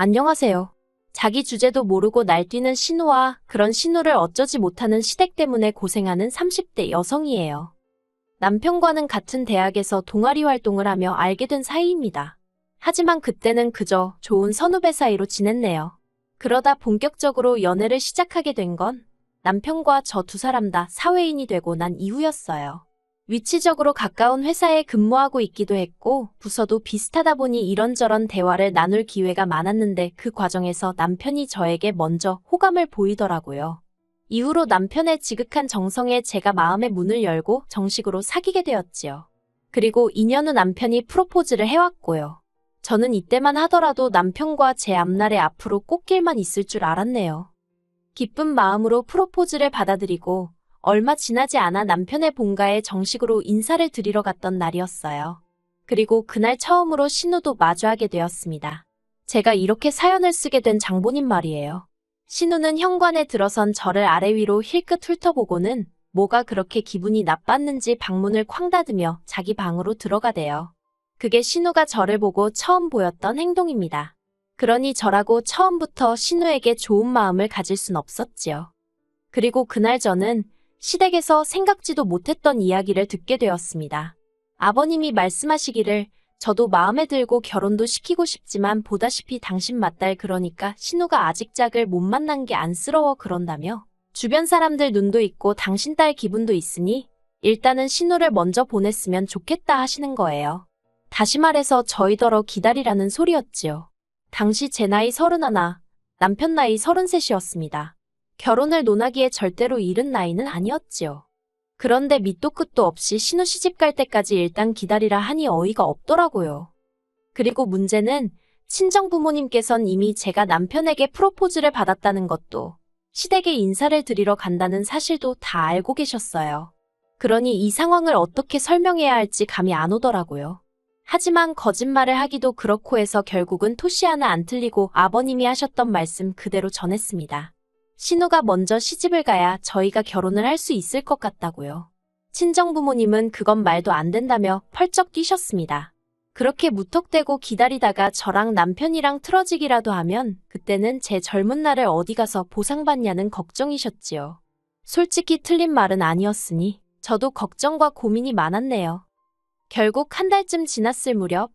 안녕하세요. 자기 주제도 모르고 날뛰는 신우와 그런 신우를 어쩌지 못하는 시댁 때문에 고생하는 30대 여성이에요. 남편과는 같은 대학에서 동아리 활동을 하며 알게 된 사이입니다. 하지만 그때는 그저 좋은 선후배 사이로 지냈네요. 그러다 본격적으로 연애를 시작하게 된 건 남편과 저 두 사람 다 사회인이 되고 난 이후였어요. 위치적으로 가까운 회사에 근무하고 있기도 했고 부서도 비슷하다 보니 이런저런 대화를 나눌 기회가 많았는데 그 과정에서 남편이 저에게 먼저 호감을 보이더라고요. 이후로 남편의 지극한 정성에 제가 마음의 문을 열고 정식으로 사귀게 되었지요. 그리고 2년 후 남편이 프로포즈를 해왔고요. 저는 이때만 하더라도 남편과 제 앞날에 앞으로 꽃길만 있을 줄 알았네요. 기쁜 마음으로 프로포즈를 받아들이고 얼마 지나지 않아 남편의 본가에 정식으로 인사를 드리러 갔던 날이었어요. 그리고 그날 처음으로 신우도 마주하게 되었습니다. 제가 이렇게 사연을 쓰게 된 장본인 말이에요. 신우는 현관에 들어선 저를 아래 위로 힐끗 훑어보고는 뭐가 그렇게 기분이 나빴는지 방문을 쾅 닫으며 자기 방으로 들어가대요. 그게 신우가 저를 보고 처음 보였던 행동입니다. 그러니 저라고 처음부터 신우에게 좋은 마음을 가질 순 없었지요. 그리고 그날 저는 시댁에서 생각지도 못했던 이야기를 듣게 되었습니다. 아버님이 말씀하시기를 저도 마음에 들고 결혼도 시키고 싶지만 보다시피 당신 맏딸 그러니까 신우가 아직 짝을 못 만난 게 안쓰러워 그런다며 주변 사람들 눈도 있고 당신 딸 기분도 있으니 일단은 신우를 먼저 보냈으면 좋겠다 하시는 거예요. 다시 말해서 저희더러 기다리라는 소리였지요. 당시 제 나이 서른하나, 남편 나이 서른셋이었습니다. 결혼을 논하기에 절대로 이른 나이는 아니었지요. 그런데 밑도 끝도 없이 신우 시집 갈 때까지 일단 기다리라 하니 어이가 없더라고요. 그리고 문제는 친정 부모님께선 이미 제가 남편에게 프로포즈를 받았다는 것도 시댁에 인사를 드리러 간다는 사실도 다 알고 계셨어요. 그러니 이 상황을 어떻게 설명해야 할지 감이 안 오더라고요. 하지만 거짓말을 하기도 그렇고 해서 결국은 토시 하나 안 틀리고 아버님이 하셨던 말씀 그대로 전했습니다. 신우가 먼저 시집을 가야 저희가 결혼을 할 수 있을 것 같다고요. 친정 부모님은 그건 말도 안 된다며 펄쩍 뛰셨습니다. 그렇게 무턱대고 기다리다가 저랑 남편이랑 틀어지기라도 하면 그때는 제 젊은 날을 어디 가서 보상받냐는 걱정이셨지요. 솔직히 틀린 말은 아니었으니 저도 걱정과 고민이 많았네요. 결국 한 달쯤 지났을 무렵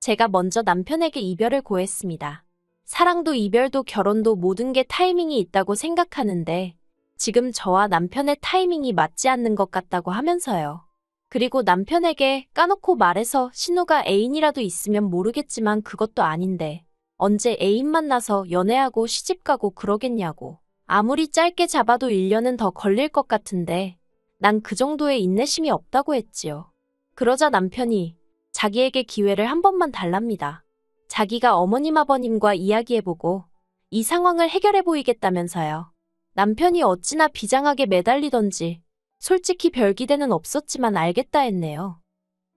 제가 먼저 남편에게 이별을 고했습니다. 사랑도 이별도 결혼도 모든 게 타이밍이 있다고 생각하는데 지금 저와 남편의 타이밍이 맞지 않는 것 같다고 하면서요. 그리고 남편에게 까놓고 말해서 신우가 애인이라도 있으면 모르겠지만 그것도 아닌데 언제 애인 만나서 연애하고 시집가고 그러겠냐고. 아무리 짧게 잡아도 1년은 더 걸릴 것 같은데 난 그 정도의 인내심이 없다고 했지요. 그러자 남편이 자기에게 기회를 한 번만 달랍니다. 자기가 어머님 아버님과 이야기해보고 이 상황을 해결해 보이겠다면서요. 남편이 어찌나 비장하게 매달리던지 솔직히 별 기대는 없었지만 알겠다 했네요.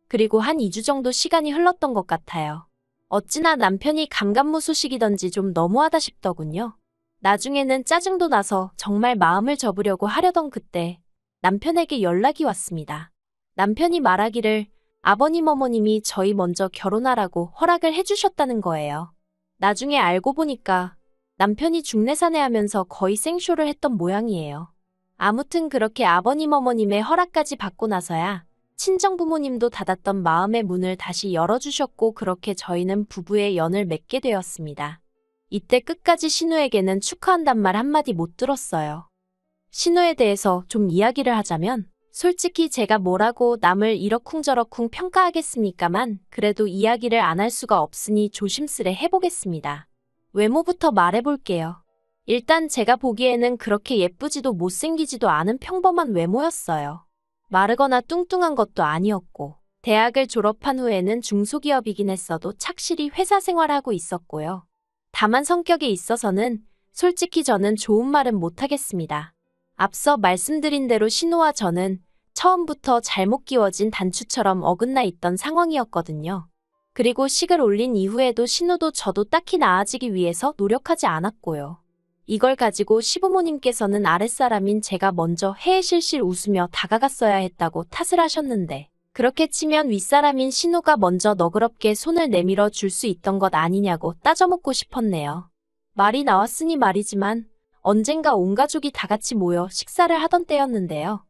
그리고 한 2주 정도 시간이 흘렀던 것 같아요. 어찌나 남편이 감감무소식이던지 좀 너무하다 싶더군요. 나중에는 짜증도 나서 정말 마음을 접으려고 하려던 그때 남편에게 연락이 왔습니다. 남편이 말하기를 아버님 어머님이 저희 먼저 결혼하라고 허락을 해주셨다는 거예요. 나중에 알고 보니까 남편이 중내사내 하면서 거의 생쇼를 했던 모양이에요. 아무튼 그렇게 아버님 어머님의 허락까지 받고 나서야 친정 부모님도 닫았던 마음의 문을 다시 열어주셨고 그렇게 저희는 부부의 연을 맺게 되었습니다. 이때 끝까지 신우에게는 축하한단 말 한마디 못 들었어요. 신우에 대해서 좀 이야기를 하자면 솔직히 제가 뭐라고 남을 이러쿵저러쿵 평가하겠습니까만 그래도 이야기를 안 할 수가 없으니 조심스레 해보겠습니다. 외모부터 말해볼게요. 일단 제가 보기에는 그렇게 예쁘지도 못생기지도 않은 평범한 외모였어요. 마르거나 뚱뚱한 것도 아니었고 대학을 졸업한 후에는 중소기업이긴 했어도 착실히 회사 생활하고 있었고요. 다만 성격에 있어서는 솔직히 저는 좋은 말은 못하겠습니다. 앞서 말씀드린 대로 신우와 저는 처음부터 잘못 끼워진 단추처럼 어긋나 있던 상황이었거든요. 그리고 식을 올린 이후에도 신우도 저도 딱히 나아지기 위해서 노력하지 않았고요. 이걸 가지고 시부모님께서는 아랫사람인 제가 먼저 해해실실 웃으며 다가갔어야 했다고 탓을 하셨는데 그렇게 치면 윗사람인 신우가 먼저 너그럽게 손을 내밀어 줄 수 있던 것 아니냐고 따져먹고 싶었네요. 말이 나왔으니 말이지만 언젠가 온 가족이 다 같이 모여 식사를 하던 때였는데요.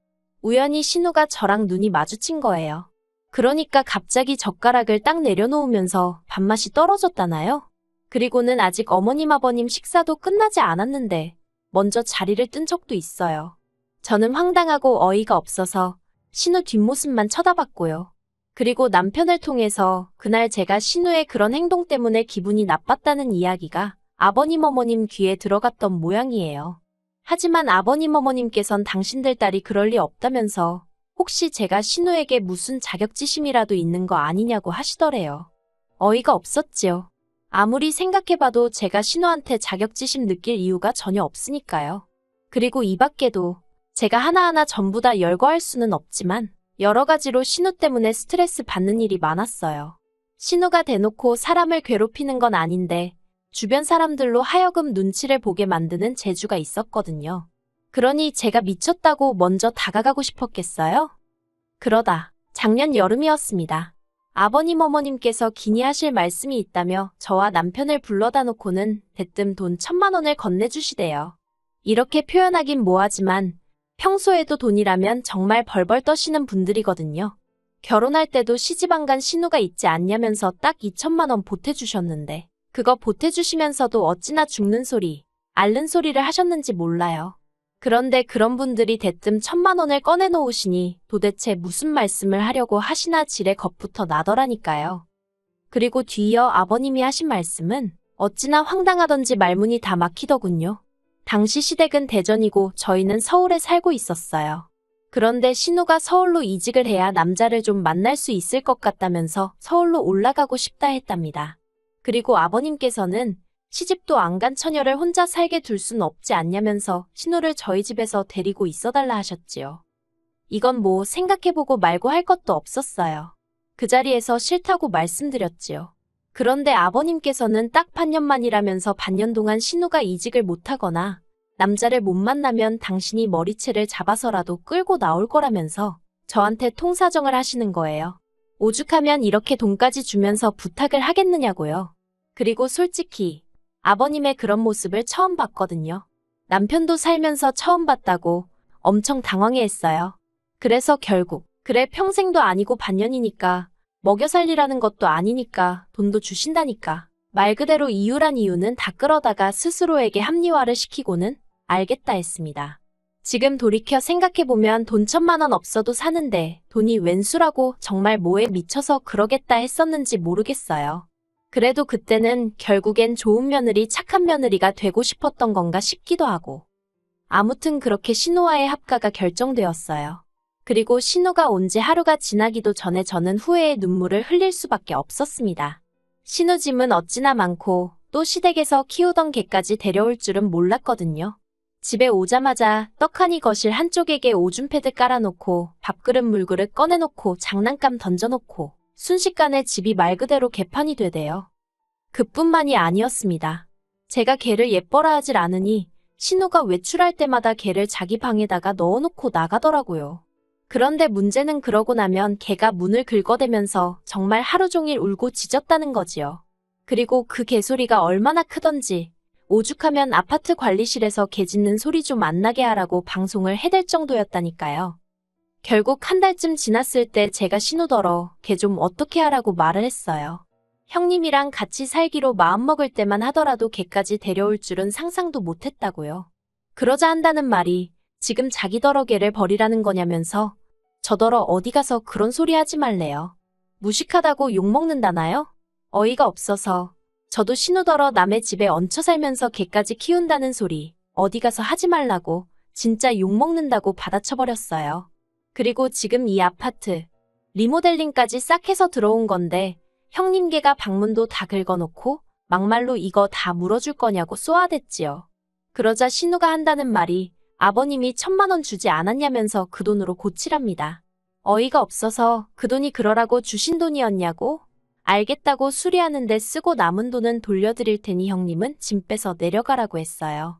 우연히 신우가 저랑 눈이 마주친 거예요. 그러니까 갑자기 젓가락을 딱 내려놓으면서 밥맛이 떨어졌다나요? 그리고는 아직 어머님 아버님 식사도 끝나지 않았는데 먼저 자리를 뜬 적도 있어요. 저는 황당하고 어이가 없어서 신우 뒷모습만 쳐다봤고요. 그리고 남편을 통해서 그날 제가 신우의 그런 행동 때문에 기분이 나빴다는 이야기가 아버님 어머님 귀에 들어갔던 모양이에요. 하지만 아버님 어머님께선 당신들 딸이 그럴 리 없다면서 혹시 제가 신우에게 무슨 자격지심이라도 있는 거 아니냐고 하시더래요. 어이가 없었지요. 아무리 생각해봐도 제가 신우한테 자격지심 느낄 이유가 전혀 없으니까요. 그리고 이 밖에도 제가 하나하나 전부 다 열거할 수는 없지만 여러 가지로 신우 때문에 스트레스 받는 일이 많았어요. 신우가 대놓고 사람을 괴롭히는 건 아닌데 주변 사람들로 하여금 눈치를 보게 만드는 재주가 있었거든요. 그러니 제가 미쳤다고 먼저 다가가고 싶었겠어요? 그러다 작년 여름이었습니다. 아버님 어머님께서 기니하실 말씀이 있다며 저와 남편을 불러다 놓고는 대뜸 돈 천만 원을 건네주시대요. 이렇게 표현하긴 뭐하지만 평소에도 돈이라면 정말 벌벌 떠시는 분들이거든요. 결혼할 때도 시집 안 간 신우가 있지 않냐면서 딱 2천만 원 보태주셨는데 그거 보태주시면서도 어찌나 죽는 소리, 앓는 소리를 하셨는지 몰라요. 그런데 그런 분들이 대뜸 천만 원을 꺼내놓으시니 도대체 무슨 말씀을 하려고 하시나 지레 겁부터 나더라니까요. 그리고 뒤이어 아버님이 하신 말씀은 어찌나 황당하던지 말문이 다 막히더군요. 당시 시댁은 대전이고 저희는 서울에 살고 있었어요. 그런데 신우가 서울로 이직을 해야 남자를 좀 만날 수 있을 것 같다면서 서울로 올라가고 싶다 했답니다. 그리고 아버님께서는 시집도 안 간 처녀를 혼자 살게 둘 순 없지 않냐면서 신우를 저희 집에서 데리고 있어달라 하셨지요. 이건 뭐 생각해보고 말고 할 것도 없었어요. 그 자리에서 싫다고 말씀드렸지요. 그런데 아버님께서는 딱 반년만이라면서 반년 동안 신우가 이직을 못하거나 남자를 못 만나면 당신이 머리채를 잡아서라도 끌고 나올 거라면서 저한테 통사정을 하시는 거예요. 오죽하면 이렇게 돈까지 주면서 부탁을 하겠느냐고요. 그리고 솔직히 아버님의 그런 모습을 처음 봤거든요. 남편도 살면서 처음 봤다고 엄청 당황해했어요. 그래서 결국 그래 평생도 아니고 반년이니까 먹여 살리라는 것도 아니니까 돈도 주신다니까 말 그대로 이유란 이유는 다 끌어다가 스스로에게 합리화를 시키고는 알겠다 했습니다. 지금 돌이켜 생각해보면 돈 천만 원 없어도 사는데 돈이 웬수라고 정말 뭐에 미쳐서 그러겠다 했었는지 모르겠어요. 그래도 그때는 결국엔 좋은 며느리 착한 며느리가 되고 싶었던 건가 싶기도 하고. 아무튼 그렇게 신우와의 합가가 결정되었어요. 그리고 신우가 온 지 하루가 지나기도 전에 저는 후회의 눈물을 흘릴 수밖에 없었습니다. 신우 짐은 어찌나 많고 또 시댁에서 키우던 개까지 데려올 줄은 몰랐거든요. 집에 오자마자 떡하니 거실 한쪽에게 오줌 패드 깔아놓고 밥그릇 물그릇 꺼내놓고 장난감 던져놓고 순식간에 집이 말 그대로 개판이 되대요. 그뿐만이 아니었습니다. 제가 개를 예뻐라 하질 않으니 신우가 외출할 때마다 개를 자기 방에다가 넣어놓고 나가더라고요. 그런데 문제는 그러고 나면 개가 문을 긁어대면서 정말 하루 종일 울고 짖었다는 거지요. 그리고 그 개소리가 얼마나 크던지 오죽하면 아파트 관리실에서 개 짖는 소리 좀 안 나게 하라고 방송을 해댈 정도였다니까요. 결국 한 달쯤 지났을 때 제가 신우더러 개좀 어떻게 하라고 말을 했어요. 형님이랑 같이 살기로 마음먹을 때만 하더라도 개까지 데려올 줄은 상상도 못했다고요. 그러자 한다는 말이 지금 자기더러 개를 버리라는 거냐면서 저더러 어디 가서 그런 소리 하지 말래요. 무식하다고 욕먹는다나요? 어이가 없어서 저도 신우더러 남의 집에 얹혀 살면서 개까지 키운다는 소리 어디 가서 하지 말라고 진짜 욕먹는다고 받아쳐버렸어요. 그리고 지금 이 아파트 리모델링까지 싹 해서 들어온 건데 형님 개가 방문도 다 긁어놓고 막말로 이거 다 물어줄 거냐고 쏘아댔지요. 그러자 신우가 한다는 말이 아버님이 천만 원 주지 않았냐면서 그 돈으로 고치랍니다. 어이가 없어서 그 돈이 그러라고 주신 돈이었냐고? 알겠다고 수리하는데 쓰고 남은 돈은 돌려드릴 테니 형님은 짐 빼서 내려가라고 했어요.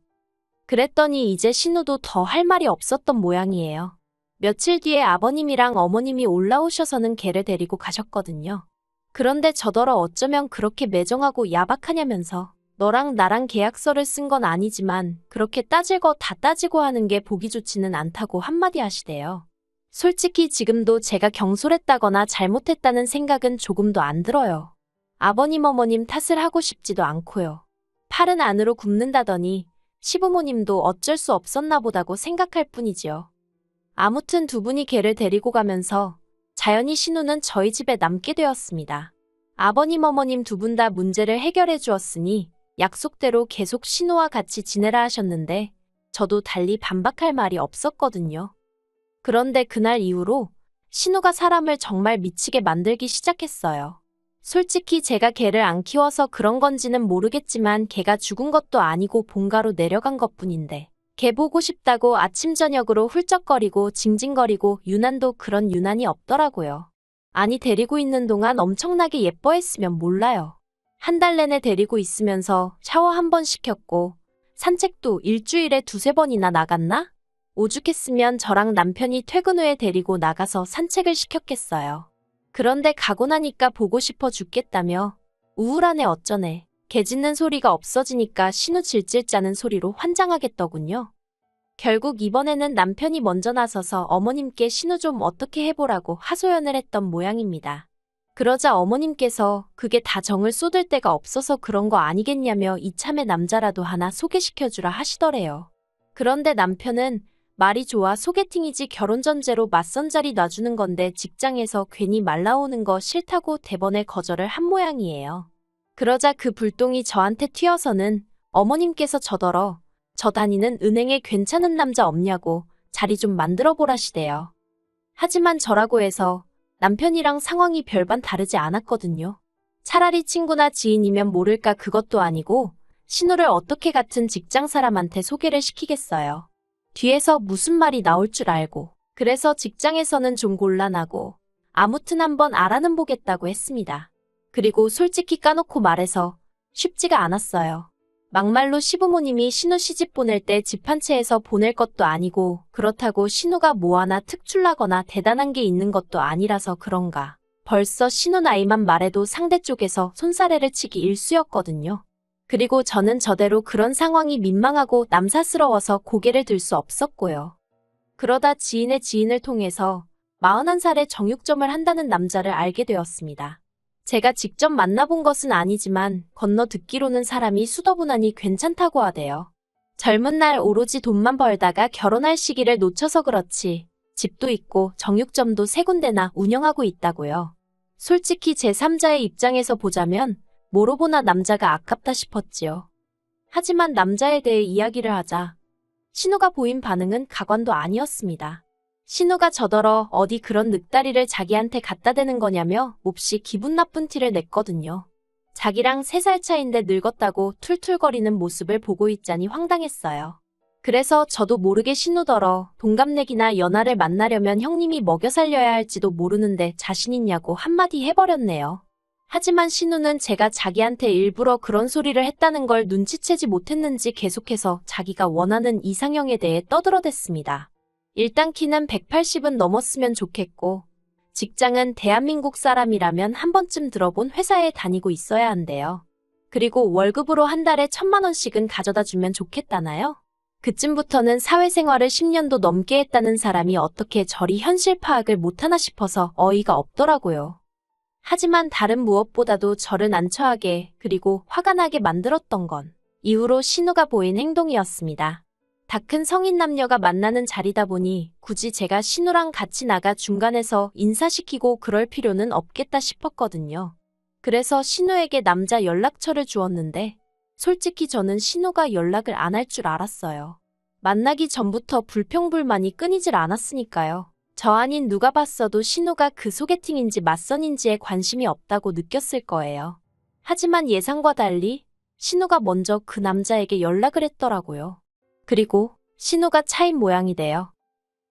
그랬더니 이제 신우도 더 할 말이 없었던 모양이에요. 며칠 뒤에 아버님이랑 어머님이 올라오셔서는 걔를 데리고 가셨거든요. 그런데 저더러 어쩌면 그렇게 매정하고 야박하냐면서 너랑 나랑 계약서를 쓴 건 아니지만 그렇게 따질 거 다 따지고 하는 게 보기 좋지는 않다고 한마디 하시대요. 솔직히 지금도 제가 경솔했다거나 잘못했다는 생각은 조금도 안 들어요. 아버님 어머님 탓을 하고 싶지도 않고요. 팔은 안으로 굽는다더니 시부모님도 어쩔 수 없었나 보다고 생각할 뿐이지요. 아무튼 두 분이 걔를 데리고 가면서 자연히 신우는 저희 집에 남게 되었습니다. 아버님 어머님 두 분 다 문제를 해결해 주었으니 약속대로 계속 신우와 같이 지내라 하셨는데 저도 달리 반박할 말이 없었거든요. 그런데 그날 이후로 신우가 사람을 정말 미치게 만들기 시작했어요. 솔직히 제가 걔를 안 키워서 그런 건지는 모르겠지만 걔가 죽은 것도 아니고 본가로 내려간 것 뿐인데 걔 보고 싶다고 아침 저녁으로 훌쩍거리고 징징거리고 유난도 그런 유난이 없더라고요. 아니 데리고 있는 동안 엄청나게 예뻐했으면 몰라요. 한 달 내내 데리고 있으면서 샤워 한 번 시켰고 산책도 일주일에 두세 번이나 나갔나? 오죽했으면 저랑 남편이 퇴근 후에 데리고 나가서 산책을 시켰겠어요. 그런데 가고 나니까 보고 싶어 죽겠다며 우울하네 어쩌네 개 짖는 소리가 없어지니까 신우 질질 짜는 소리로 환장하겠더군요. 결국 이번에는 남편이 먼저 나서서 어머님께 신우 좀 어떻게 해보라고 하소연을 했던 모양입니다. 그러자 어머님께서 그게 다 정을 쏟을 데가 없어서 그런 거 아니겠냐며 이참에 남자라도 하나 소개시켜주라 하시더래요. 그런데 남편은 말이 좋아 소개팅이지 결혼 전제로 맞선 자리 놔주는 건데 직장에서 괜히 말 나오는 거 싫다고 대번에 거절을 한 모양이에요. 그러자 그 불똥이 저한테 튀어서는 어머님께서 저더러 저 다니는 은행에 괜찮은 남자 없냐고 자리 좀 만들어 보라시대요. 하지만 저라고 해서 남편이랑 상황이 별반 다르지 않았거든요. 차라리 친구나 지인이면 모를까 그것도 아니고 신우를 어떻게 같은 직장 사람한테 소개를 시키겠어요. 뒤에서 무슨 말이 나올 줄 알고 그래서 직장에서는 좀 곤란하고 아무튼 한번 알아는 보겠다고 했습니다. 그리고 솔직히 까놓고 말해서 쉽지가 않았어요. 막말로 시부모님이 신우 시집 보낼 때 집 한 채에서 보낼 것도 아니고 그렇다고 신우가 뭐 하나 특출나거나 대단한 게 있는 것도 아니라서 그런가. 벌써 신우 나이만 말해도 상대 쪽에서 손사래를 치기 일쑤였거든요. 그리고 저는 저대로 그런 상황이 민망하고 남사스러워서 고개를 들 수 없었고요. 그러다 지인의 지인을 통해서 41살에 정육점을 한다는 남자를 알게 되었습니다. 제가 직접 만나본 것은 아니지만 건너 듣기로는 사람이 수더분하니 괜찮다고 하대요. 젊은 날 오로지 돈만 벌다가 결혼할 시기를 놓쳐서 그렇지 집도 있고 정육점도 세 군데나 운영하고 있다고요. 솔직히 제3자의 입장에서 보자면 뭐로 보나 남자가 아깝다 싶었지요. 하지만 남자에 대해 이야기를 하자 신우가 보인 반응은 가관도 아니었습니다. 신우가 저더러 어디 그런 늑다리를 자기한테 갖다 대는 거냐며 몹시 기분 나쁜 티를 냈거든요. 자기랑 3살 차인데 늙었다고 툴툴거리는 모습을 보고 있자니 황당했어요. 그래서 저도 모르게 신우더러 동갑내기나 연하를 만나려면 형님이 먹여 살려야 할지도 모르는데 자신 있냐고 한마디 해버렸네요. 하지만 신우는 제가 자기한테 일부러 그런 소리를 했다는 걸 눈치채지 못했는지 계속해서 자기가 원하는 이상형에 대해 떠들어댔습니다. 일단 키는 180은 넘었으면 좋겠고, 직장은 대한민국 사람이라면 한 번쯤 들어본 회사에 다니고 있어야 한대요. 그리고 월급으로 한 달에 천만 원씩은 가져다 주면 좋겠다나요? 그쯤부터는 사회생활을 10년도 넘게 했다는 사람이 어떻게 저리 현실 파악을 못하나 싶어서 어이가 없더라고요. 하지만 다른 무엇보다도 저를 난처하게 그리고 화가 나게 만들었던 건 이후로 신우가 보인 행동이었습니다. 다 큰 성인 남녀가 만나는 자리다 보니 굳이 제가 신우랑 같이 나가 중간에서 인사시키고 그럴 필요는 없겠다 싶었거든요. 그래서 신우에게 남자 연락처를 주었는데 솔직히 저는 신우가 연락을 안 할 줄 알았어요. 만나기 전부터 불평불만이 끊이질 않았으니까요. 저 아닌 누가 봤어도 신우가 그 소개팅인지 맞선인지에 관심이 없다고 느꼈을 거예요. 하지만 예상과 달리 신우가 먼저 그 남자에게 연락을 했더라고요. 그리고 신우가 차인 모양이 돼요.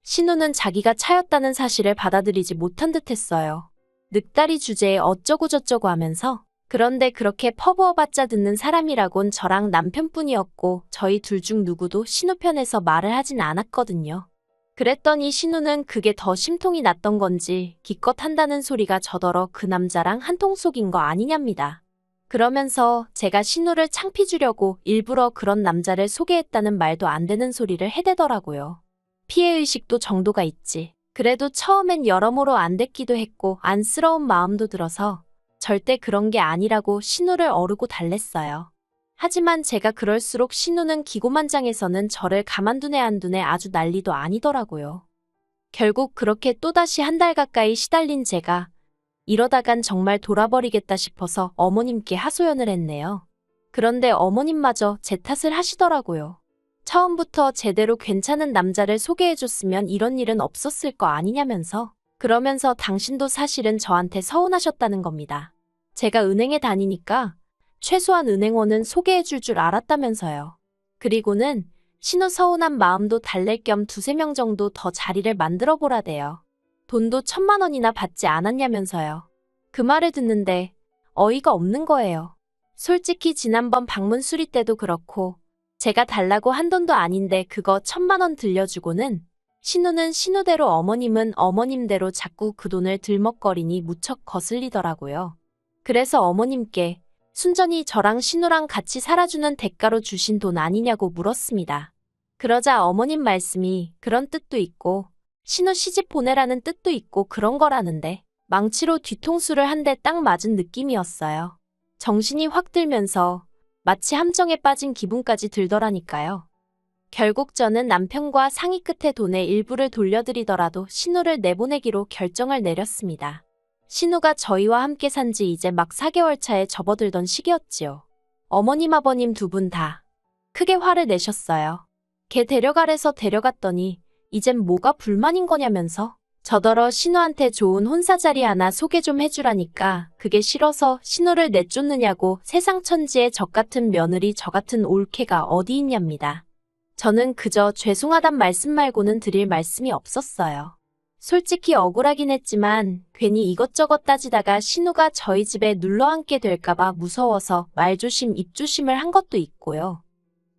신우는 자기가 차였다는 사실을 받아들이지 못한 듯 했어요. 늑다리 주제에 어쩌고저쩌고 하면서 그런데 그렇게 퍼부어봤자 듣는 사람이라곤 저랑 남편뿐이었고 저희 둘 중 누구도 신우 편에서 말을 하진 않았거든요. 그랬더니 신우는 그게 더 심통이 났던 건지 기껏 한다는 소리가 저더러 그 남자랑 한통 속인 거 아니냐입니다. 그러면서 제가 신우를 창피 주려고 일부러 그런 남자를 소개했다는 말도 안 되는 소리를 해대더라고요. 피해의식도 정도가 있지. 그래도 처음엔 여러모로 안 됐기도 했고 안쓰러운 마음도 들어서 절대 그런 게 아니라고 신우를 어르고 달랬어요. 하지만 제가 그럴수록 신우는 기고만장해서는 저를 가만두네 안 두네 아주 난리도 아니더라고요. 결국 그렇게 또다시 한 달 가까이 시달린 제가 이러다간 정말 돌아버리겠다 싶어서 어머님께 하소연을 했네요. 그런데 어머님마저 제 탓을 하시더라고요. 처음부터 제대로 괜찮은 남자를 소개해줬으면 이런 일은 없었을 거 아니냐면서 그러면서 당신도 사실은 저한테 서운하셨다는 겁니다. 제가 은행에 다니니까 최소한 은행원은 소개해줄 줄 알았다면서요. 그리고는 신우 서운한 마음도 달랠 겸 두세 명 정도 더 자리를 만들어 보라대요. 돈도 천만 원이나 받지 않았냐면서요. 그 말을 듣는데 어이가 없는 거예요. 솔직히 지난번 방문 수리 때도 그렇고 제가 달라고 한 돈도 아닌데 그거 천만 원 들려주고는 신우는 신우대로 어머님은 어머님대로 자꾸 그 돈을 들먹거리니 무척 거슬리더라고요. 그래서 어머님께 순전히 저랑 신우랑 같이 살아주는 대가로 주신 돈 아니냐고 물었습니다. 그러자 어머님 말씀이 그런 뜻도 있고 신우 시집 보내라는 뜻도 있고 그런 거라는데 망치로 뒤통수를 한 대 딱 맞은 느낌이었어요. 정신이 확 들면서 마치 함정에 빠진 기분까지 들더라니까요. 결국 저는 남편과 상의 끝에 돈의 일부를 돌려드리더라도 신우를 내보내기로 결정을 내렸습니다. 신우가 저희와 함께 산 지 이제 막 4개월 차에 접어들던 시기였지요. 어머님 아버님 두 분 다 크게 화를 내셨어요. 걔 데려가래서 데려갔더니 이젠 뭐가 불만인 거냐면서 저더러 신우한테 좋은 혼사 자리 하나 소개 좀 해주라니까 그게 싫어서 신우를 내쫓느냐고 세상 천지에 적 같은 며느리 저 같은 올케가 어디 있냐입니다. 저는 그저 죄송하단 말씀 말고는 드릴 말씀이 없었어요. 솔직히 억울하긴 했지만 괜히 이것저것 따지다가 신우가 저희 집에 눌러앉게 될까봐 무서워서 말조심 입조심을 한 것도 있고요.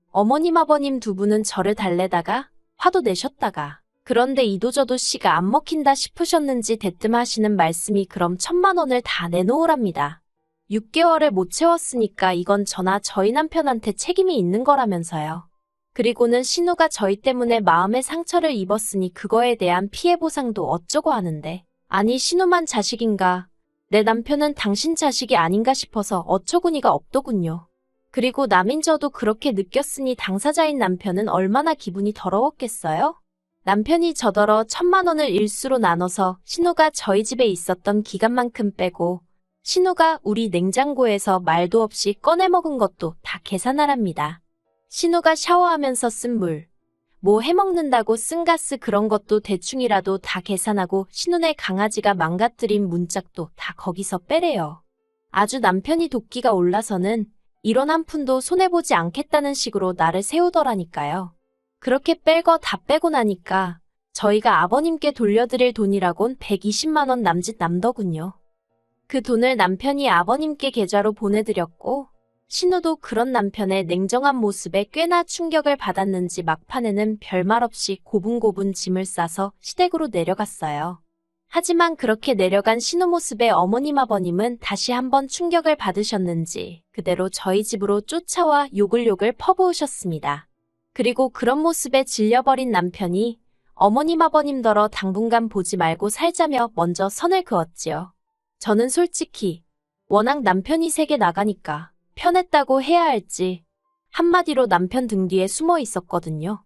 어머님 아버님 두 분은 저를 달래다가 화도 내셨다가 그런데 이도저도 씨가 안 먹힌다 싶으셨는지 대뜸 하시는 말씀이 그럼 천만 원을 다 내놓으랍니다. 6개월을 못 채웠으니까 이건 저나 저희 남편한테 책임이 있는 거라면서요. 그리고는 신우가 저희 때문에 마음의 상처를 입었으니 그거에 대한 피해 보상도 어쩌고 하는데 아니 신우만 자식인가 내 남편은 당신 자식이 아닌가 싶어서 어처구니가 없더군요. 그리고 남인 저도 그렇게 느꼈으니 당사자인 남편은 얼마나 기분이 더러웠겠어요? 남편이 저더러 천만 원을 일수로 나눠서 신우가 저희 집에 있었던 기간만큼 빼고 신우가 우리 냉장고에서 말도 없이 꺼내 먹은 것도 다 계산하랍니다. 신우가 샤워하면서 쓴 물, 뭐 해먹는다고 쓴 가스 그런 것도 대충이라도 다 계산하고 신우네 강아지가 망가뜨린 문짝도 다 거기서 빼래요. 아주 남편이 도끼가 올라서는 이런 한 푼도 손해보지 않겠다는 식으로 나를 세우더라니까요. 그렇게 뺄 거 다 빼고 나니까 저희가 아버님께 돌려드릴 돈이라곤 120만 원 남짓 남더군요. 그 돈을 남편이 아버님께 계좌로 보내드렸고 신우도 그런 남편의 냉정한 모습에 꽤나 충격을 받았는지 막판에는 별말 없이 고분고분 짐을 싸서 시댁으로 내려갔어요. 하지만 그렇게 내려간 신우 모습에 어머님 아버님은 다시 한번 충격을 받으셨는지 그대로 저희 집으로 쫓아와 욕을 욕을 퍼부으셨습니다. 그리고 그런 모습에 질려버린 남편이 어머님 아버님더러 당분간 보지 말고 살자며 먼저 선을 그었지요. 저는 솔직히 워낙 남편이 세게 나가니까 편했다고 해야 할지 한마디로 남편 등 뒤에 숨어 있었거든요.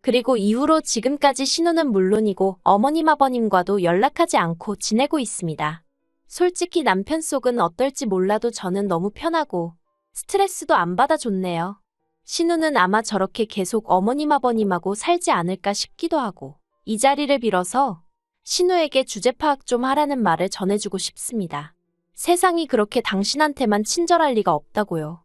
그리고 이후로 지금까지 신우는 물론이고 어머님 아버님과도 연락하지 않고 지내고 있습니다. 솔직히 남편 속은 어떨지 몰라도 저는 너무 편하고 스트레스도 안 받아줬네요. 신우는 아마 저렇게 계속 어머님 아버님하고 살지 않을까 싶기도 하고 이 자리를 빌어서 신우에게 주제 파악 좀 하라는 말을 전해주고 싶습니다. 세상이 그렇게 당신한테만 친절할 리가 없다고요.